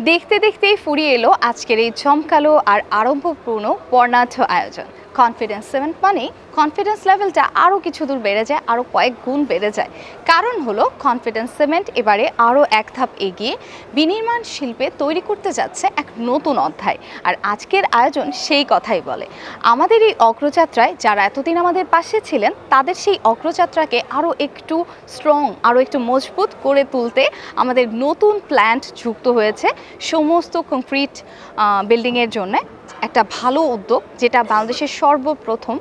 দেখতে দেখতেই ফুরিয়ে এলো আজকের এই চমকালো আর আরম্ভপূর্ণ বর্ণাঢ্য আয়োজন। কনফিডেন্স সেভেন মানে কনফিডেন্স লেভেলটা আরও কিছু দূর বেড়ে যায় আরও কয়েক গুণ বেড়ে যায়। কারণ হলো কনফিডেন্স সিমেন্ট এবারে আরও এক ধাপ এগিয়ে বিনির্মাণ শিল্পে তৈরি করতে যাচ্ছে এক নতুন অধ্যায়। আর আজকের আয়োজন সেই কথাই বলে। আমাদের এই অগ্রযাত্রায় যারা এতদিন আমাদের পাশে ছিলেন, তাদের সেই অগ্রযাত্রাকে আরও একটু স্ট্রং আরও একটু মজবুত করে তুলতে আমাদের নতুন প্ল্যান্ট যুক্ত হয়েছে। সমস্ত কংক্রিট বিল্ডিংয়ের জন্য। একটা ভালো উদ্যোগ, যেটা বাংলাদেশের সর্বপ্রথম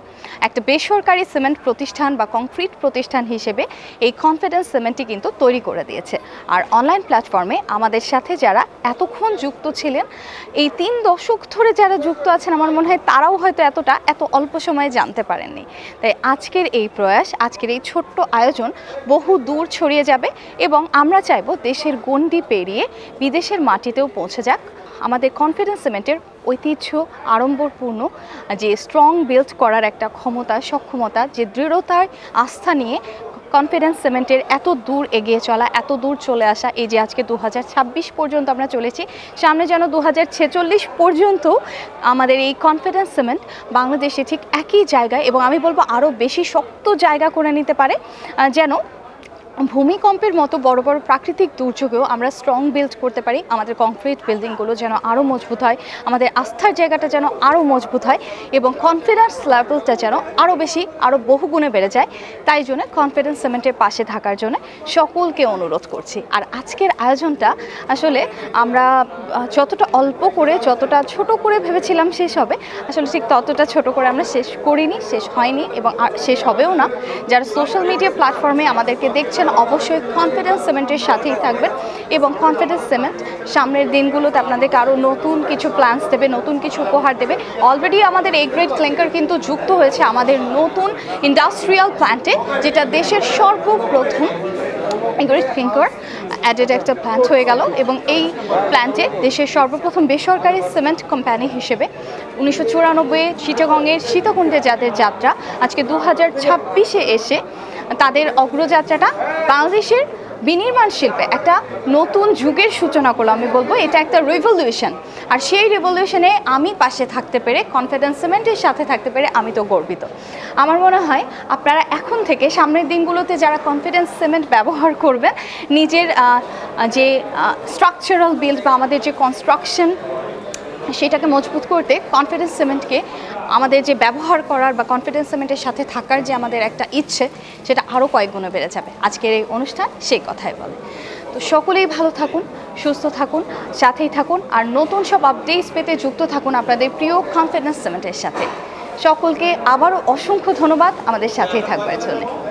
একটা বেসরকারি সিমেন্ট প্রতিষ্ঠান বা কংক্রিট প্রতিষ্ঠান হিসেবে এই কনফিডেন্স সিমেন্টটি কিন্তু তৈরি করে দিয়েছে। আর অনলাইন প্ল্যাটফর্মে আমাদের সাথে যারা এতক্ষণ যুক্ত ছিলেন, এই তিন দশক ধরে যারা যুক্ত আছেন, আমার মনে হয় তারাও হয়তো এতটা, এত অল্প সময়ে জানতে পারেননি। তাই আজকের এই প্রয়াস, আজকের এই ছোট্ট আয়োজন বহু দূর ছড়িয়ে যাবে এবং আমরা চাইব দেশের গণ্ডি পেরিয়ে বিদেশের মাটিতেও পৌঁছে যাক। আমাদের কনফিডেন্স সিমেন্টের ঐতিহ্য আড়ম্বরপূর্ণ, যে স্ট্রং বিল্ড করার একটা ক্ষমতা, সক্ষমতা, যে দৃঢ়তায় আস্থা নিয়ে কনফিডেন্স সিমেন্টের এত দূর এগিয়ে চলা, এত দূর চলে আসা, এই যে আজকে দু হাজার ছাব্বিশ পর্যন্ত আমরা চলেছি, সামনে যেন দু হাজার ছেচল্লিশ পর্যন্ত আমাদের এই কনফিডেন্স সিমেন্ট বাংলাদেশে ঠিক একই জায়গায় এবং আমি বলব আরও বেশি শক্ত জায়গা করে নিতে পারে যেন ভূমিকম্পের মতো বড় বড় প্রাকৃতিক দুর্যোগেও আমরা স্ট্রং বিল্ড করতে পারি। আমাদের কংক্রিট বিল্ডিংগুলো যেন আরও মজবুত হয়, আমাদের আস্থার জায়গাটা যেন আরও মজবুত হয় এবং কনফিডেন্স লেভেলটা যেন আরও বেশি আরও বহুগুণে বেড়ে যায়। তাই জন্য কনফিডেন্স সিমেন্টের পাশে থাকার জন্য সকলকে অনুরোধ করছি। আর আজকের আয়োজনটা আসলে আমরা যতটা অল্প করে, যতটা ছোট করে ভেবেছিলাম শেষ হবে, আসলে ঠিক ততটা ছোট করে আমরা শেষ করিনি, শেষ হয়নি এবং শেষ হবেও না। যারা সোশ্যাল মিডিয়া প্ল্যাটফর্মে আমাদেরকে দেখছেন অবশ্যই কনফিডেন্স সিমেন্টের সাথেই থাকবেন এবং কনফিডেন্স সিমেন্ট সামনের দিনগুলোতে আপনাদেরকে আরও নতুন কিছু প্ল্যান্স দেবে, নতুন কিছু উপহার দেবে। অলরেডি আমাদের এই গ্রেড ক্লিঙ্কার কিন্তু যুক্ত হয়েছে আমাদের নতুন ইন্ডাস্ট্রিয়াল প্ল্যান্টে যেটা দেশের সর্বপ্রথম গ্রেট ক্লিঙ্কার অ্যাডেড একটা প্ল্যান্ট হয়ে গেল এবং এই প্ল্যান্টে দেশের সর্বপ্রথম বেসরকারি সিমেন্ট কোম্পানি হিসেবে উনিশশো চুরানব্বই চিটাগংয়ের সীতাকুণ্ডে যাদের যাত্রা আজকে দু হাজার ছাব্বিশে এসে তাদের অগ্রযাত্রাটা বাংলাদেশের বিনির্মাণ শিল্পে একটা নতুন যুগের সূচনা করল, আমি বলব। এটা একটা রেভলিউশন আর সেই রেভলিউশনে আমি পাশে থাকতে পেরে কনফিডেন্স সিমেন্টের সাথে থাকতে পেরে আমি তো গর্বিত। আমার মনে হয় আপনারা এখন থেকে, সামনের দিনগুলোতে যারা কনফিডেন্স সিমেন্ট ব্যবহার করবেন, নিজের যে স্ট্রাকচারাল বিল্ড বা আমাদের যে কনস্ট্রাকশন সেটাকে মজবুত করতে কনফিডেন্স সিমেন্টকে আমাদের যে ব্যবহার করার বা কনফিডেন্স সিমেন্টের সাথে থাকার যে আমাদের একটা ইচ্ছে, সেটা আরও কয়েক গুণে বেড়ে যাবে। আজকের এই অনুষ্ঠান সেই কথাই বলে। তো সকলেই ভালো থাকুন, সুস্থ থাকুন, সাথেই থাকুন, আর নতুন সব আপডেটস পেতে যুক্ত থাকুন আপনাদের প্রিয় কনফিডেন্স সিমেন্টের সাথে। সকলকে আবারও অসংখ্য ধন্যবাদ আমাদের সাথেই থাকবার জন্য।